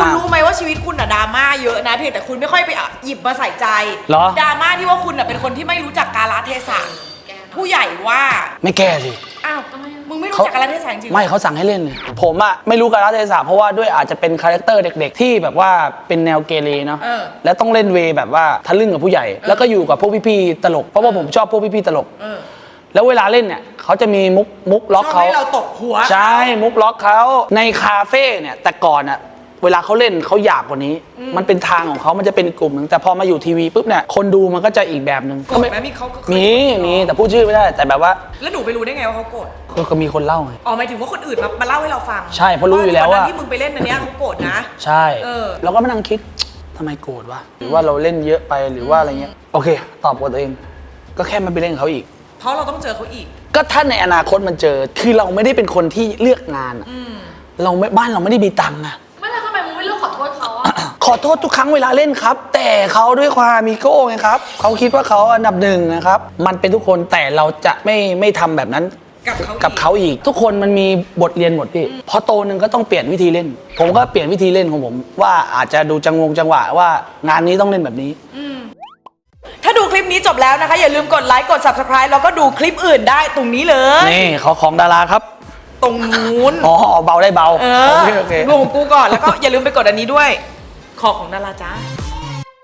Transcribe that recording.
คุณอ่ารู้ไหมว่าชีวิตคุณอะดราม่าเยอะนะเพียงแต่คุณไม่ค่อยไปหยิบมาใส่ใจเหรอ ดราม่าที่ว่าคุณอะเป็นคนที่ไม่รู้จักกาลเทศะผู้ใหญ่ว่าไม่แก้สิ อ้าวมึงไม่รู้เขาจักกาลเทศะจริงๆเหรอ ไม่เขาสั่งให้เล่น ผมอะไม่รู้กาลเทศะเพราะว่าด้วยอาจจะเป็นคาแรคเตอร์เด็ก ๆ ที่แบบว่าเป็นแนวเกเรเนาะเออแล้วต้องเล่นเวย์แบบว่าทะลึ่งกับผู้ใหญ่ แล้วก็อยู่กับพวกพี่ๆตลก เพราะว่าผมชอบพวกพี่ๆตลก เออ แล้วเวลาเล่นเนี่ยเขาจะมีมุกมุกล็อกชอบเขาให้เราตบหัว ใช่มุกล็อกเขาในคาเฟ่เนี่ยแต่ก่อนอะ เวลาเขาเล่นเขาหยาบกว่านี้ มันเป็นทางของเขามันจะเป็นอีกกลุ่มหนึ่งแต่พอมาอยู่ทีวีปุ๊บเนี่ยคนดูมันก็จะอีกแบบหนึ่งโกรธไหมมีเขาก็เคยมีมีแต่พูดชื่อไม่ได้ แต่แบบว่าแล้วหนูไปรู้ได้ไงว่าเขาโกรธก็ก็มีคนเล่าไงอ๋อหมายถึงว่าคนอื่นมามาเล่าให้เราฟังใช่เพราะรู้อยู่แล้วว่านที่มึงไปเล่นอันเนี้ยเขาโกรธนะ ใช่เออเราก็มานั่งคิดทำไมโกรธวะหรือว่าเราเล่นเยอะไปหรือว่าอะไรเงี้ยโอเค ตอบกับตัวเอง ก็แค่ไมันไปเล่นกับเขาอีก เพราะเราต้องเจอเขาอีก ก็ถ้าในอนาคตมันเจอคือเราไม่ได้เป็นคนที่เลือกงานอะเราไม่บ้านเราไม่ได้มีตังค์อะ อะขอโทษทุกครั้งเวลาเล่นครับ แต่เขาด้วยความมีโก้ไงครับเขาคิดว่าเขาอันดับหนึ่งนะครับ มันเป็นทุกคนแต่เราจะไม่ไม่ทำแบบนั้น กับเขาอีกกับเขาอีกทุกคนมันมีบทเรียนหมดพี่พอโตหนึ่งก็ต้องเปลี่ยนวิธีเล่น ผมก็เปลี่ยนวิธีเล่นของผม ว่าอาจจะดูจังงงจังหวะว่างานนี้ต้องเล่นแบบนี้ ถ้าดูคลิปนี้จบแล้วนะคะ อย่าลืมกดไลค์กด subscribe แล้วก็ดูคลิปอื่นได้ตรงนี้เลย นี่เขาของดาราครับตรงนู้นอ๋อเบาได้เบาเอโออเคโอเค ดูของกูก่อนแล้วก็อย่าลืมไปกดอันนี้ด้วย ขอของดาราจ้า